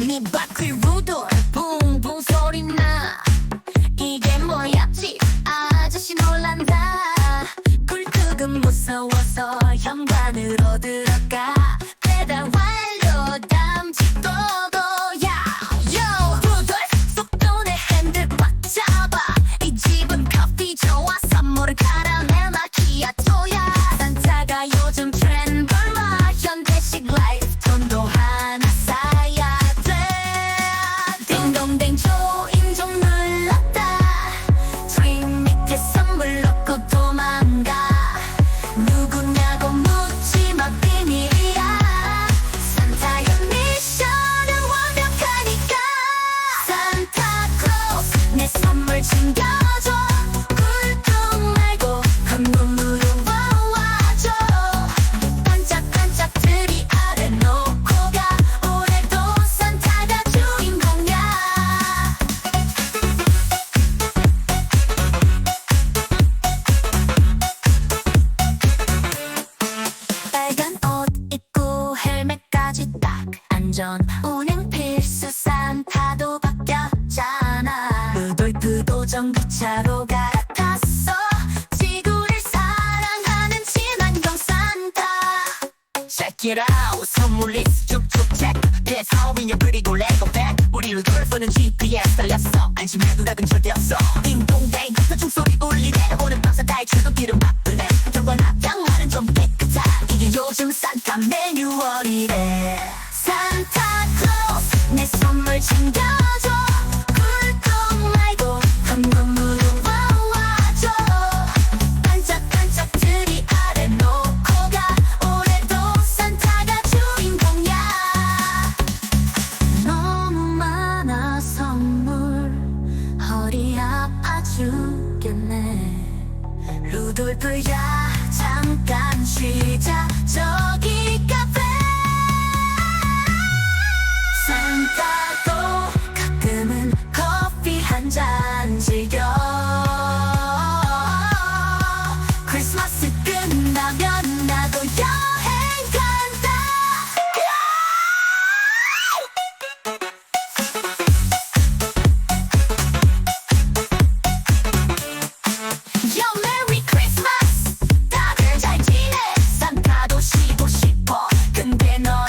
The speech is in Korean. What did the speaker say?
네 바퀴 루돌 붕붕 소리나. 이게 뭐야 집 아저씨 놀란다. 굴뚝은 무서워서 현관으로 들어가 전기차로 갈아탔어. 지구를 사랑하는 친환경 산타. Check it out. 선물 리스트 쭉쭉 체크 대서 인형 그리고 레고백 우리 루돌프는 GPS 달렸어. 안심해도 낙은 절대 없어. 딩동댕. 그 종소리 울리네. 오늘 밤 산타의 출근길은 바쁘네. 경관 앞장하는 좀 깨끗하 이게 요즘 산타 매뉴얼이래. 산타클로스. 내 선물 챙겨줘 죽겠네. 루돌프야 잠깐 쉬자. 저기가 Why not?